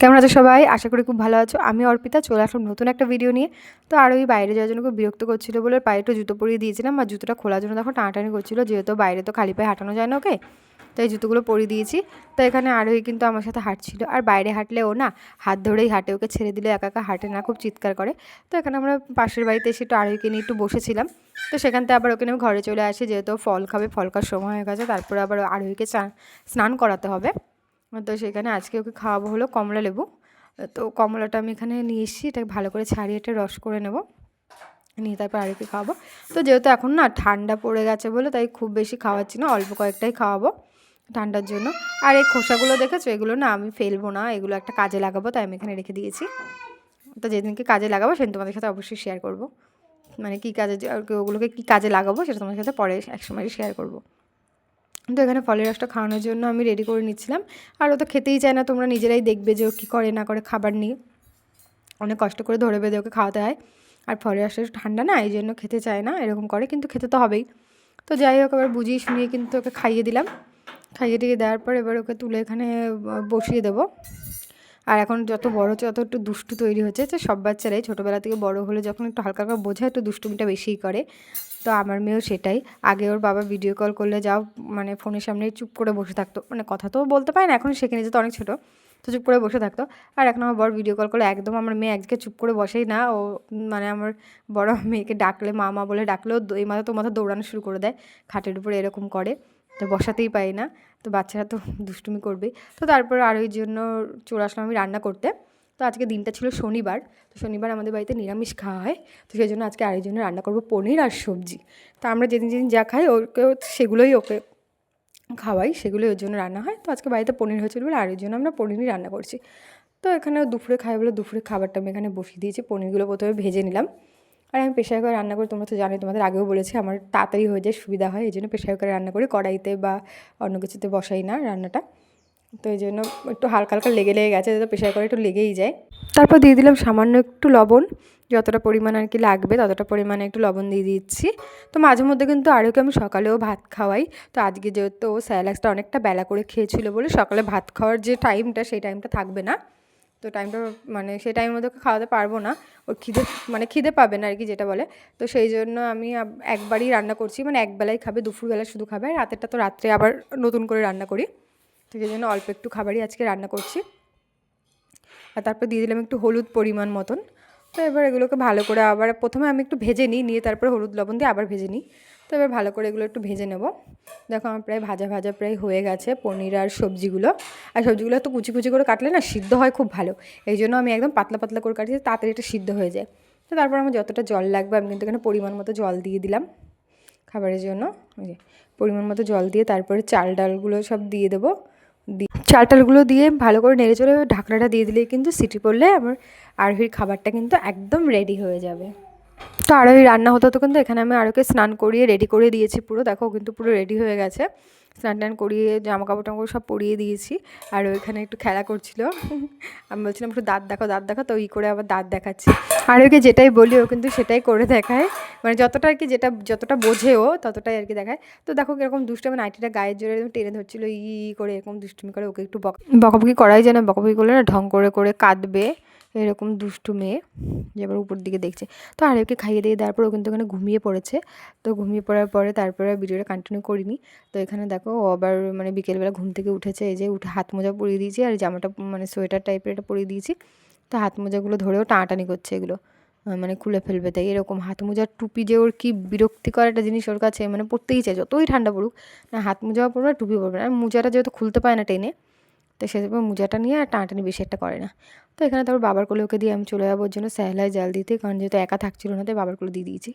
কেমন আছো সবাই? আশা করি খুব ভালো আছো। আমি অর্পিতা, চলে আসলাম নতুন একটা ভিডিও নিয়ে। তো আর ওই বাইরে যাওয়ার জন্য খুব বিরক্ত করছিল বলে পায়ে একটু জুতো পরিয়ে দিয়েছিলাম আর জুতোটা খোলার জন্য দেখো টানাটানি করছিল, যেহেতু বাইরে তো খালি পায়ে হাঁটানো যায় না ওকে? তো এই জুতোগুলো পরিয়ে দিয়েছি। তো এখানে আরোহী কিন্তু আমার সাথে হাঁটছিল। আর বাইরে হাঁটলে ও না হাত ধরেই হাঁটে, ওকে ছেড়ে দিলে একা একা হাঁটে না, খুব চিৎকার করে। তো এখানে আমরা পাশের বাড়িতে এসে একটু আরোহীকে নিয়ে একটু বসেছিলাম। তো সেখান থেকে আবার ওকে নিয়ে ঘরে চলে আসি, যেহেতু ফল খাবে, ফল খাওয়ার সময় হয়ে গেছে, তারপরে আবার আরোহীকে স্নান করাতে হবে। তো সেখানে আজকে ওকে খাওয়াবো হলো কমলা লেবু। তো কমলাটা আমি এখানে নিয়ে এসেছি, এটাকে ভালো করে ছাড়িয়ে এটা রস করে নেব। নিয়ে তারপর আরেকটু খাওয়াবো। তো যেহেতু এখন না ঠান্ডা পড়ে গেছে বলে তাই খুব বেশি খাওয়াচ্ছি না, অল্প কয়েকটাই খাওয়াবো ঠান্ডার জন্য। আর এই খোসাগুলো দেখেছ? এগুলো না আমি ফেলব না, এগুলো একটা কাজে লাগাবো তাই আমি এখানে রেখে দিয়েছি। তো যেদিনকে কাজে লাগাবো সেদিন তোমাদের সাথে অবশ্যই শেয়ার করব। মানে কী কাজে ওগুলোকে কী কাজে লাগাবো সেটা তোমাদের সাথে পরে একসময় শেয়ার করব। তো এখানে ফলের রসটা খাওয়ানোর জন্য আমি রেডি করে নিচ্ছিলাম। আর ও তো খেতেই চায় না, তোমরা নিজেরাই দেখবে যে ও কী করে, না করে খাবার নিয়ে। অনেক কষ্ট করে ধরে বেঁধে ওকে খাওয়াতে হয়। আর ফলের রসটা ঠান্ডা না, এই জন্য খেতে চায় না, এরকম করে, কিন্তু খেতে তো হবেই। তো যাই হোক, এবার বুঝিয়ে শুনিয়ে কিন্তু ওকে খাইয়ে দিলাম। খাইয়ে দিয়ে দেওয়ার পর এবার ওকে তুলে এখানে বসিয়ে দেবো। আর এখন যত বড় হচ্ছে, তত একটু দুষ্টু তৈরি হচ্ছে। তো সব বাচ্চারাই ছোটোবেলা থেকে বড় হলে যখন একটু হালকা হালকা বোঝায়, একটু দুষ্টুমিটা বেশিই করে। তো আমার মেয়েও সেটাই। আগে ওর বাবা ভিডিও কল করলে যাও মানে ফোনের সামনে চুপ করে বসে থাকতো। মানে কথা তো বলতে পারে না, এখন শিখে নিয়েছে তো অনেক ছোটো। তো চুপ করে বসে থাকতো। আর এখন আমার বড় ভিডিও কল করলে একদম আমার মেয়ে একদিকে চুপ করে বসেই না। ও মানে আমার বড় মেয়েকে ডাকলে মা মা বলে ডাকলেও এই মাথা তো মাথা দৌড়ানো শুরু করে দেয়, খাটের উপরে এরকম করে। তো বসাতেই পাই না। তো বাচ্চারা তো দুষ্টুমি করবেই তো তারপর আর ওই জন্য চলে আসলাম আমি রান্না করতে। তো আজকে দিনটা ছিল শনিবার। তো শনিবার আমাদের বাড়িতে নিরামিষ খাওয়া হয়। তো সেই জন্য আজকে আরেকজনের রান্না করব পনির আর সবজি। তো আমরা যেদিন যেদিন যা খাই ওকে সেগুলোই ওকে খাওয়াই। সেগুলোই ওর জন্য রান্না হয়। তো আজকে বাড়িতে পনির হয়েছিল বলে আর জন্য আমরা পনিরই রান্না করছি। তো এখানে দুপুরে খাই বলে দুপুরে খাবারটা আমি এখানে বসিয়ে দিয়েছি। পনিরগুলো প্রথমে ভেজে নিলাম। আর আমি প্রেশার কুকারে রান্না করি, তোমরা তো জানোই, তোমাদের আগেও বলেছি, আমার তাড়াতাড়ি হয়ে যায়, সুবিধা হয়, এই জন্য প্রেশার কুকারে রান্না করি, কড়াইতে বা অন্য কিছুতে বসাই না রান্নাটা। তো এই জন্য একটু হালকা হালকা লেগে লেগে গেছে তো প্রেশার কুকারে একটু লেগেই যায়। তারপর দিয়ে দিলাম সামান্য একটু লবণ, যতটা পরিমাণ আর কি লাগবে, ততটা পরিমাণে একটু লবণ দিয়ে দিচ্ছি। তো মাঝে মধ্যে কিন্তু আরও আমি সকালেও ভাত খাওয়াই। তো আজকে যেহেতু স্যালাক্সটা অনেকটা বেলা করে খেয়েছিল বলে সকালে ভাত খাওয়ার যে টাইমটা, সেই টাইমটা থাকবে না। তো টাইমটা মানে সেই টাইমের মধ্যে খাওয়াতে পারব না। ওর খিদে মানে খিদে পাবে না আর কি যেটা বলে। তো সেই জন্য আমি একবারই রান্না করছি। মানে একবেলাই খাবে, দুপুরবেলা শুধু খাবে। রাতেরটা তো রাত্রে আবার নতুন করে রান্না করি। তো সেই জন্য অল্প একটু খাবারই আজকে রান্না করছি। আর তারপর দিয়ে দিলাম একটু হলুদ পরিমাণ মতন। তো এবার এগুলোকে ভালো করে আবার প্রথমে আমি একটু ভেজে নিই। নিয়ে তারপরে হলুদ লবণ দিয়ে আবার ভেজে নিই। তো এবার ভালো করে এগুলো একটু ভেজে নেব। দেখো আমার প্রায় ভাজা ভাজা প্রায় হয়ে গেছে পনির আর সবজিগুলো। আর সবজিগুলো একটু কুচি কুচি করে কাটলে না সিদ্ধ হয় খুব ভালো। এই জন্য আমি একদম পাতলা পাতলা করে কাটি তাড়াতাড়ি এটা সিদ্ধ হয়ে যায়। তো তারপর আমার যতটা জল লাগবে আমি কিন্তু এখানে পরিমাণ মতো জল দিয়ে দিলাম খাবারের জন্য। পরিমাণ মতো জল দিয়ে তারপরে চাল ডালগুলো সব দিয়ে দেবো। চাল টালগুলো দিয়ে ভালো করে নেড়ে চড়ে ঢাকনাটা দিয়ে দিলেই কিন্তু সিটি পড়লে আমার আরোহীর খাবারটা কিন্তু একদম রেডি হয়ে যাবে। তো আরোহী রান্না হতো তো কিন্তু এখানে আমি আরোকে স্নান করিয়ে রেডি করে দিয়েছি পুরো। দেখো কিন্তু পুরো রেডি হয়ে গেছে। স্নান টান করিয়ে জামা কাপড় টামড় সব পরিয়ে দিয়েছি। আর ওইখানে একটু খেলা করছিল। আমি বলছিলাম, একটু দাঁত দেখো দাঁত দেখো তো ওই করে আবার দাঁত দেখাচ্ছি। আর ওকে যেটাই বলি, ও কিন্তু সেটাই করে দেখায়। মানে যতটা আর কি যেটা, যতটা বোঝে ও, ততটাই আর কি দেখায়। তো দেখো কীরকম দুষ্টু মানে নাইটিটা গায়ের জোরে টেনে ধরছিল, ই করে এরকম দুষ্টুমি করে ওকে একটু বকাবকি করাই যায় না বকাবকি করলে না, ঢং করে করে কাঁদবে এরকম দুষ্টু মেয়ে। যে আবার উপর দিকে দেখছে। তো আর ওকে খাইয়ে দিয়ে দেওয়ার পর ও কিন্তু ওখানে ঘুমিয়ে পড়েছে। তো ঘুমিয়ে পড়ার পরে তারপরে ভিডিওটা কন্টিনিউ করিনি। তো এখানে দেখো ও আবার মানে বিকেলবেলা ঘুম থেকে উঠেছে, এই যে উঠে, হাত মোজা পরিয়ে দিয়েছি আর জামাটা মানে সোয়েটার টাইপের এটা পরিয়ে দিয়েছি। তো হাত মোজাগুলো ধরেও টানাটানি করছে এগুলো মানে খুলে ফেলবে, তাই এরকম হাত মোজার টুপি যে ওর কি বিরক্তিকর একটা জিনিস ওর কাছে মানে পড়তেই চাই যতই ঠান্ডা পড়ুক, না হাত মোজাও পড়বে টুপি পড়বে না, আর মোজাটা যেহেতু খুলতে পায় না টেনে, তো সেভাবে মোজাটা নিয়ে আর টানাটানি বেশি একটা করে না। তো এখানে তারপর বাবার কোলে ওকে দিয়ে আমি চলে যাব ওর জন্য স্যালায় জাল দিতে, কারণ যেহেতু একা থাকছিল না, তাই বাবার কোলে দিয়ে দিয়েছি।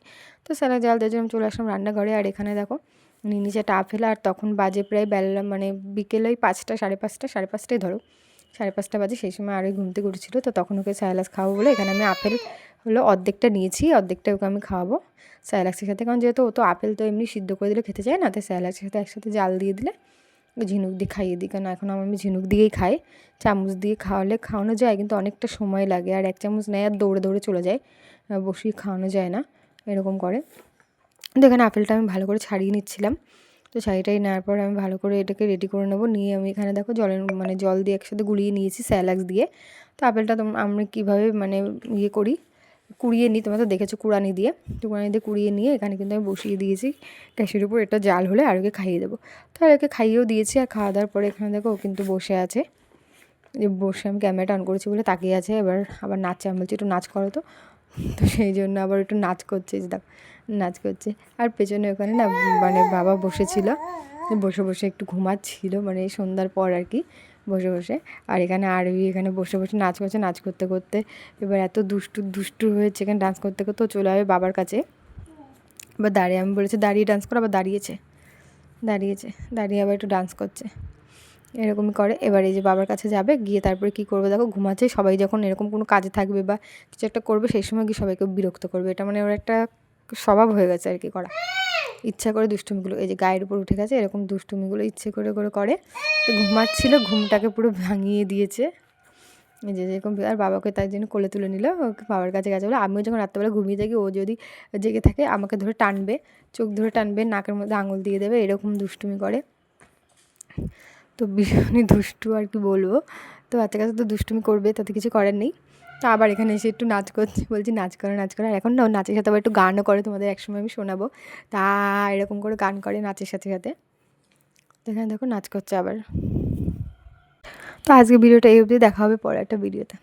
তো স্যালায় জাল দেওয়ার জন্য আমি চলে আসলাম রান্নাঘরে, আর এখানে দেখো নিচে টাপ ফেলা আর তখন বাজে প্রায় বেলা মানে বিকেলে ওই পাঁচটা, সাড়ে পাঁচটা, সাড়ে পাঁচটাই ধরো। সাড়ে পাঁচটা বাজে সেই সময় আরও ঘুমতে উঠেছিলো, তো তখন ওকে স্যালাস খাওয়াবো বলে এখানে আমি আপেল হলো অর্ধেকটা নিয়েছি, অর্ধেকটা ওকে আমি খাওয়াবো। স্যালাক্সের সাথে কারণ যেহেতু ও তো আপেল তো এমনি সিদ্ধ করে দিলে খেতে চায় না তো স্যালাক্সের সাথে একসাথে জাল দিয়ে দিলে ঝিনুক দিয়ে খাইয়ে দিই। কারণ এখন আমি ঝিনুক দিয়েই খাই, চামচ দিয়ে খাওয়ালে খাওয়ানো যায় কিন্তু অনেকটা সময় লাগে আর এক চামচ নেয় আর দৌড়ে দৌড়ে চলে যায় বসিয়ে খাওয়ানো যায় না, এরকম করে। তো এখানে আপেলটা আমি ভালো করে ছাড়িয়ে নিচ্ছিলাম। তো শাড়িটাই নেওয়ার পর আমি ভালো করে এটাকে রেডি করে নেব। নিয়ে আমি এখানে দেখো জলের মানে জল দিয়ে একসাথে গুলিয়ে নিয়েছি স্যালাক্স দিয়ে। তো আপেলটা তোম, আমি কীভাবে মানে ইয়ে করি, কুড়িয়ে নিই, তোমরা তো দেখেছ কুড়ানি দিয়ে। তো কুড়ানি দিয়ে কুড়িয়ে নিয়ে এখানে কিন্তু আমি বসিয়ে দিয়েছি গ্যাসের উপর। এটা জাল হলে আর ওকে খাইয়ে দেবো। তো আর ওকে খাইয়েও দিয়েছি আর খাওয়া দাওয়ার পরে এখানে দেখো ও কিন্তু বসে আছে। যে বসে আমি ক্যামেরাটা অন করেছি বলে তাকিয়ে আছে। এবার আবার নাচে আমি বলছি, একটু নাচ করো তো। তো সেই জন্য আবার একটু নাচ করছে দেখ, নাচ করছে। আর পেছনে ওখানে না মানে বাবা বসেছিল, বসে বসে একটু ঘুমাচ্ছিল মানে এই সন্ধ্যার পর আর কি, বসে বসে। আর এখানে আরবি এখানে বসে বসে নাচ করছে, নাচ করতে করতে এবার এত দুষ্টু দুষ্টু হয়েছে এখানে ডান্স করতে করতে চলে যাবে বাবার কাছে। এবার দাঁড়িয়ে, আমি বলেছি, দাঁড়িয়ে ডান্স করো, আবার দাঁড়িয়েছে দাঁড়িয়েছে, দাঁড়িয়ে আবার একটু ডান্স করছে। এরকমই করে। এবার এই যে বাবার কাছে যাবে, গিয়ে তারপরে কী করবে? দেখো, ঘুমাচ্ছে। সবাই যখন এরকম কোনো কাজে থাকবে বা কিছু একটা করবে, সেই সময় গিয়ে সবাইকে বিরক্ত করবে। এটা মানে ওর একটা স্বভাব হয়ে গেছে আর কি করা। ইচ্ছা করে দুষ্টুমিগুলো, এই যে গায়ের উপর উঠে গেছে, এরকম দুষ্টুমিগুলো ইচ্ছে করে করে করে। তো ঘুমাচ্ছিল, ঘুমটাকে পুরো ভাঙিয়ে দিয়েছে। যে যেরকম আর বাবাকে তাই জন্য কোলে তুলে নিল। বাবার কাছে গেছে বলে, আমিও যখন রাত্রেবেলা ঘুমিয়ে থাকি, ও যদি জেগে থাকে, আমাকে ধরে টানবে, চোখ ধরে টানবে, নাকের মধ্যে আঙুল দিয়ে দেবে, এরকম দুষ্টুমি করে। তো ভীষণই দুষ্টু আর কি বলব। তো বাচ্চা কাছে তো দুষ্টুমি করবে, তাতে কিছু করার নেই। তো আবার এখানে এসে একটু নাচ করছে, বলছি, নাচ করো নাচ করো। আর এখন না নাচের সাথে আবার একটু গানও করে, তোমাদের একসময় আমি শোনাবো। তা এরকম করে গান করে নাচের সাথে সাথে। তো এখানে দেখো, নাচ করছে আবার। তো আজকে ভিডিওটা এই অবধি, দেখা হবে পরে একটা ভিডিওতে।